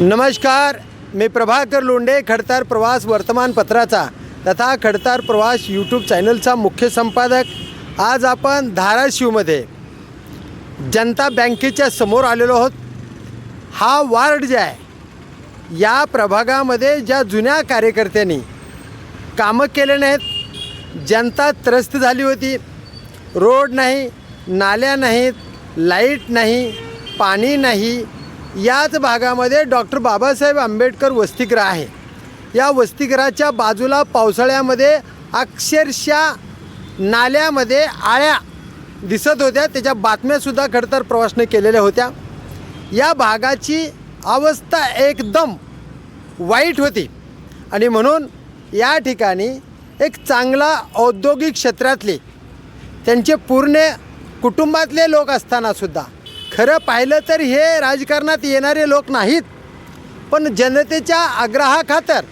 नमस्कार मी प्रभाकर लोंढे खडतार प्रवास वर्तमानपत्राचा तथा खडतार प्रवास यूट्यूब चॅनलचा मुख्य संपादक. आज आपण धाराशिवमध्ये जनता बँकेच्या समोर आलेलो आहोत. हा वार्ड जे आहे या प्रभागामध्ये ज्या जुन्या कार्यकर्त्यांनी कामं केले नाहीत जनता त्रस्त झाली होती. रोड नाही नाल्या नाहीत लाइट नाही पाणी नाही याच भागामध्ये डॉक्टर बाबासाहेब आंबेडकर वसतिगृह आहे. या वसतिगृहाच्या बाजूला पावसाळ्यामध्ये अक्षरशः नाल्यामध्ये आळ्या दिसत होत्या. त्याच्या बातम्यासुद्धा खडतर प्रवासने केलेल्या होत्या. या भागाची अवस्था एकदम वाईट होती. आणि म्हणून या ठिकाणी एक चांगला औद्योगिक क्षेत्रातले त्यांचे पूर्ण कुटुंबातले लोक असतानासुद्धा खरं पाहिलं तर हे राजकारणात येणारे लोक नाहीत पण जनतेच्या आग्रहाखातर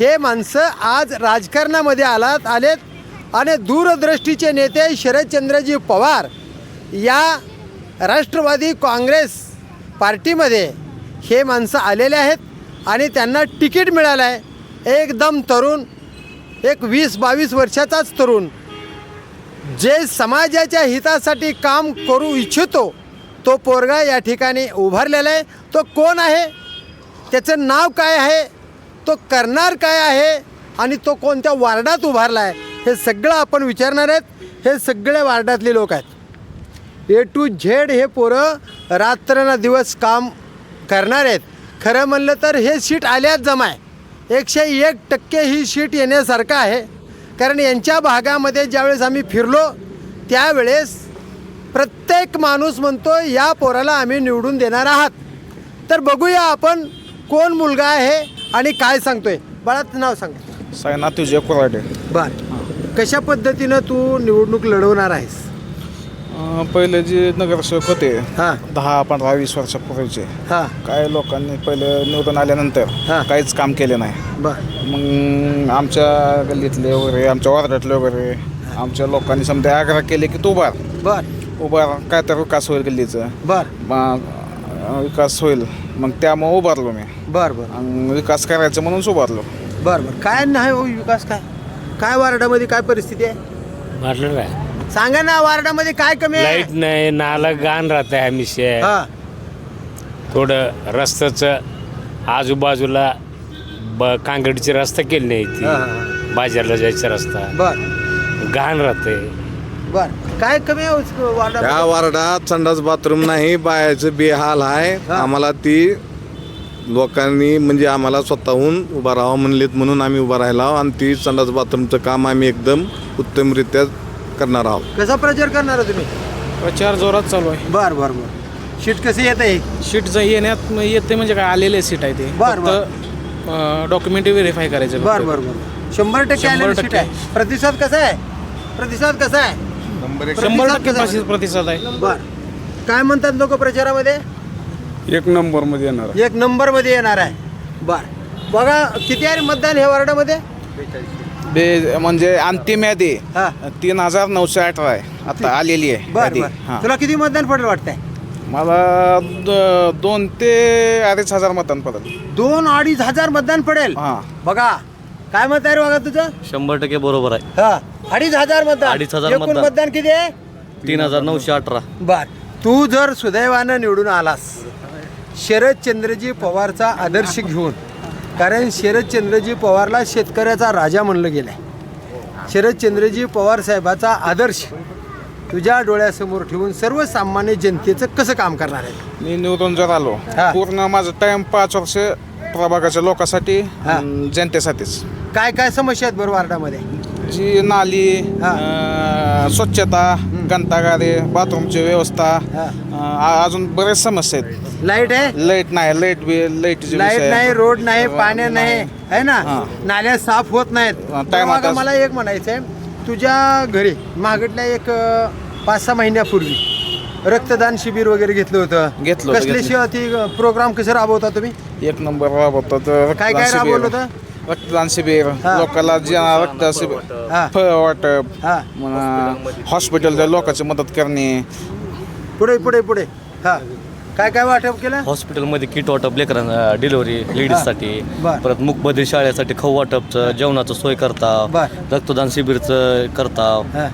हे माणसं आज राजकारणामध्ये आलात आलेत आणि दूरदृष्टीचे नेते शरदचंद्रजी पवार या राष्ट्रवादी काँग्रेस पार्टीमध्ये हे माणसं आलेले आहेत आणि त्यांना तिकीट मिळालं आहे. एकदम तरुण एक वीस बावीस वर्षाचाच तरुण जे समाजाच्या हितासाठी काम करू इच्छितो तो पोरगा या ठिकाणी उभारलेला आहे. तो कोण आहे? त्याचं नाव काय आहे? तो करणार काय आहे? आणि तो कोणत्या वार्डात उभारला आहे हे सगळं आपण विचारणार आहेत. हे सगळे वार्डातले लोक आहेत. ए टू झेड हे पोरं रात्र ना दिवस काम करणार आहेत. खरं म्हणलं तर हे सीट आल्याच आहे एकशे एक टक्के ही सीट येण्यासारखं आहे. कारण यांच्या भागामध्ये ज्यावेळेस आम्ही फिरलो त्यावेळेस प्रत्येक माणूस म्हणतो या पोराला आम्ही निवडून देणार आहात. तर बघूया आपण कोण मुलगा आहे आणि काय सांगतोय. बाळात नाव सांग. साईनाथ तुझे कोराडे बर. कशा पद्धतीनं तू निवडणूक लढवणार आहेस? अं, पहिले जे नगरसेवक होते हां. दहा पंधरा वीस वर्षापूर्वीचे हां. काय लोकांनी पहिलं निवडून आल्यानंतर हां. काहीच काम केले नाही. बर. मग आमच्या गल्लीतले वगैरे आमच्या वार्डातले वगैरे आमच्या लोकांनी समजा आग्रह केले की तू उभार बर. उभार काय तर विकास होईल गल्लीचं बर. विकास होईल. मग त्यामुळं उभारलो मी. बर बर. आणि विकास करायचं म्हणून उभारलो. बर बर. काय नाही हो विकास काय? काय वार्डामध्ये काय परिस्थिती आहे? म्हटलं काय सांगा ना वार्डामध्ये काय कमी आहे? लाइट नाही नाला घाण राहत आहे हमेशा. हा. थोडं रस्त्याचं आजूबाजूला ब कांगडची रस्ता केली नाही हा, हा, ती बाजारला जायचा रस्ता. बर. घाण राहते बर. काय कमी आहे उस- या वार्डामध्ये वार्डात संडास बाथरूम नाही बायाचं बेहाल आहे. हा. आम्हाला ती लोकांनी म्हणजे आम्हाला स्वतःहून उभा राहावं म्हणलेत म्हणून आम्ही उभा राहिला आहोत आणि ती संडास बाथरूमचं काम आम्ही एकदम उत्तमरित्या करणार आहोत. कसा प्रचार करणार आहे तुम्ही? प्रचार जोरात चालू आहे. बर बर बर. शीट कशी येत आहे सीट जर येण्यात म- येते म्हणजे काय आलेले सीट आहे ते. बर, फक्त डॉक्युमेंट व्हेरीफाय करायचे बर फक्त. बर बर. शंभर टक्के शंभर आलेली टक्के. आहे. प्रतिसाद कसा आहे? प्रतिसाद कसा आहे? शंभर प्रतिसाद टक्के? पाचशे प्रतिसाद आहे. बर. काय म्हणतात लोक प्रचारामध्ये? एक नंबरमध्ये येणार एक नंबरमध्ये येणार आहे. बर. बघा किती आहे मतदान हे वार्डामध्ये? बे म्हणजे अंतिम यादी. हा. तीन हजार नऊशे अठरा आहे. आता आलेली आहे बर यादी. बर. हा. तुला किती मतदान पडेल वाटतंय? मला द- दोन ते अडीच हजार मतदान पडेल. दोन अडीच हजार मतदान पडेल. हा. बघा काय मत आहे रे बघा तुझं? शंभर टक्के बरोबर आहे. हा अडीच हजार मतदान अडीच हजार एकूण मतदान. मतदान किती आहे? तीन हजार नऊशे अठरा. बर. तू जर सुदैवानं निवडून आलास शरदचंद्रजी पवारचा आदर्श घेऊन कारण शरदचंद्रजी पवारला शेतकऱ्याचा राजा म्हणलं गेलं आहे शरदचंद्रजी पवार साहेबाचा आदर्श तुझ्या डोळ्यासमोर ठेवून सर्वसामान्य जनतेचं कसं काम करणार आहे? मी निवडून जर आलो हा. पूर्ण माझं टाइम पाच वर्ष प्रभागाच्या लोकांसाठी हा. अन जनतेसाठीच. काय काय समस्या आहेत बरं वार्डामध्ये? जी नाली हा. अं, स्वच्छता घंटागारे बाथरूमची व्यवस्था हा. अं, अजून बरेच समस्या आहेत. लाइट आहे? लाइट नाही लाइट बिल लाईटची लाइट नाही रोड नाही पाण्या नाही. आहे ना? हा. नाल्या साफ होत नाहीत. हा, मग मला एक म्हणायचं आहे तुझ्या घरी मागटल्या एक पाच सहा महिन्यापूर्वी रक्तदान शिबिर वगैरे घेतलं होतं. घेतलं होतं, कसले घेतलं. शि- ती प्रोग्राम कसे राबवता तुम्ही? एक नंबर राबवतात काय काय. राबवलं होतं? रक्तदान शिबिर हा. लोकांना जे रक्त शिबिर हा. फळ वाटप हा. हॉस्पिटलच्या लोकांची मदत करणे. पुढे पुढे पुढे. हा. काय काय वाटप केलं? हॉस्पिटलमध्ये किट वाटप लेकरांना डिलिव्हरी लेडीजसाठी बर. परत मुकबधीर शाळेसाठी खाऊ वाटपचं जेवणाचं सोय करता बर. रक्तदान शिबिरचं करता. हां.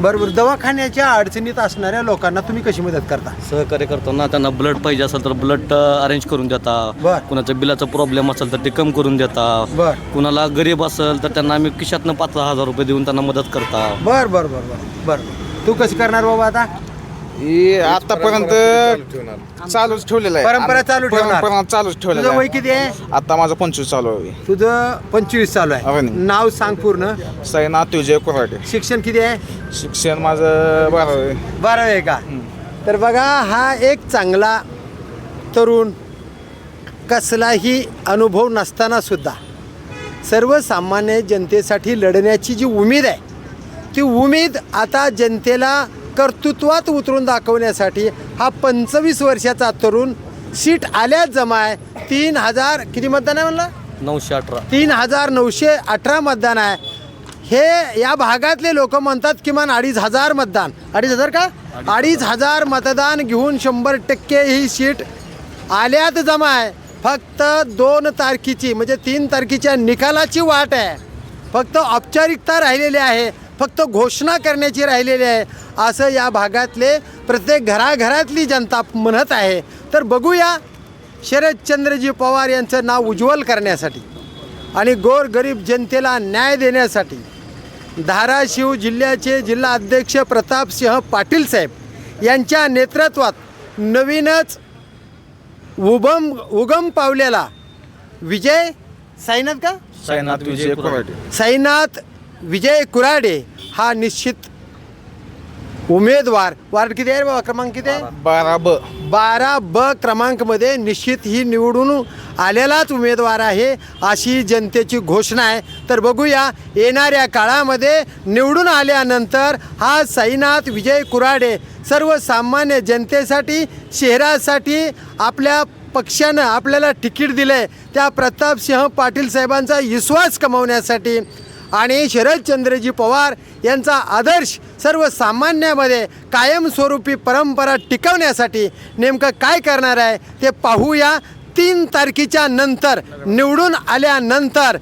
बरोबर. दवाखान्याच्या अडचणीत असणाऱ्या लोकांना तुम्ही कशी मदत करता? सहकार्य करताना त्यांना ब्लड पाहिजे असेल तर ब्लड अरेंज करून देता. बर. कुणाचं बिलाचा प्रॉब्लेम असेल तर ते कम करून देता. बर. कुणाला गरीब असेल तर त्यांना आम्ही खिशातनं पाच हजार रुपये देऊन त्यांना मदत करता. बर बर बर बर बर. तू कशी करणार बाबा आता? ही आतापर्यंत चालूच ठेवलेलं आहे. परंपरा चालू ठेवणार. परंपरा चालूच ठेवलेलं तुझं वय किती आहे? आता माझं पंचवीस चालू आहे. तुझं पंचवीस चालू आहे. नाव सांग पूर्ण. सैनाथ विजय कुराडे शिक्षण किती आहे? शिक्षण माझं बारावी. बारावी आहे का? तर बघा हा एक चांगला तरुण कसलाही अनुभव नसताना सुद्धा सर्वसामान्य जनतेसाठी लढण्याची जी उमेद आहे ती उमेद आता जनतेला कर्तृत्वात उतरून दाखवण्यासाठी हा पंचवीस वर्षाचा तरुण सीट आल्याच जमा आहे तीन हजार किती मतदान आहे म्हणलं? नऊशे अठरा. तीन हजार नऊशे अठरा मतदान आहे. हे या भागातले लोक म्हणतात किमान अडीच हजार मतदान. अडीच हजार का? अडीच हजार. मतदान घेऊन शंभर टक्के ही सीट आल्यात जमा आहे फक्त दोन तारखेची म्हणजे तीन तारखेच्या निकालाची वाट आहे. फक्त औपचारिकता राहिलेली आहे. फक्त घोषणा करण्याची राहिलेली आहे. असं या भागातले प्रत्येक घराघरातली जनता म्हणत आहे. तर बघूया शरदचंद्रजी पवार यांचं नाव उज्ज्वल करण्यासाठी आणि गोरगरीब जनतेला न्याय देण्यासाठी धाराशिव जिल्ह्याचे जिल्हा अध्यक्ष प्रतापसिंह पाटील साहेब यांच्या नेतृत्वात नवीनच उगम उगम पावलेला विजय साईनाथ का? साईनाथ विजय साईनाथ विजय कुराडे हा निश्चित उमेदवार. वार्ड किती आहे रे बाबा? क्रमांक किती आहे? बारा ब. बारा ब क्रमांकमध्ये निश्चित ही निवडून आलेलाच उमेदवार आहे अशी जनतेची घोषणा आहे. तर बघूया येणाऱ्या काळामध्ये निवडून आल्यानंतर हा साईनाथ विजय कुराडे सर्वसामान्य जनतेसाठी शहरासाठी आपल्या पक्षानं आपल्याला तिकीट दिलं आहे त्या प्रतापसिंह पाटील साहेबांचा विश्वास कमवण्यासाठी आणि शरदचंद्रजी पवार यांचा आदर्श सर्वसामान्यामध्ये कायमस्वरूपी परंपरा टिकवण्यासाठी नेमकं काय करणार आहे ते पाहूया. तीन तारखेच्या नंतर निवडून आल्यानंतर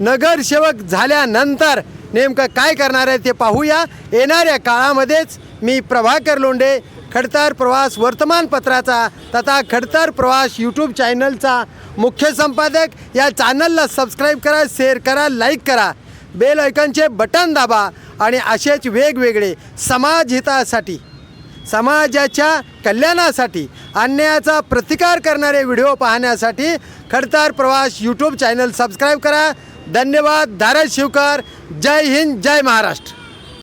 नगरसेवक झाल्यानंतर नेमकं काय करणार आहे ते पाहूया. येणाऱ्या काळामध्येच मी प्रभाकर लोंढे खडतार प्रवास वर्तमानपत्राचा तथा खडतार प्रवास यूट्यूब चॅनलचा मुख्य संपादक. या चॅनलला सबस्क्राईब करा शेअर करा लाईक करा. बेल ऐकनचे बटन दाबा आणि असेच वेगवेगळे समाजहितासाठी समाजाच्या कल्याणासाठी अन्यायाचा प्रतिकार करणारे व्हिडिओ पाहण्यासाठी खडतार प्रवास यूट्यूब चॅनल सबस्क्राईब करा. धन्यवाद. धाराशिवकर. जय हिंद. जय महाराष्ट्र.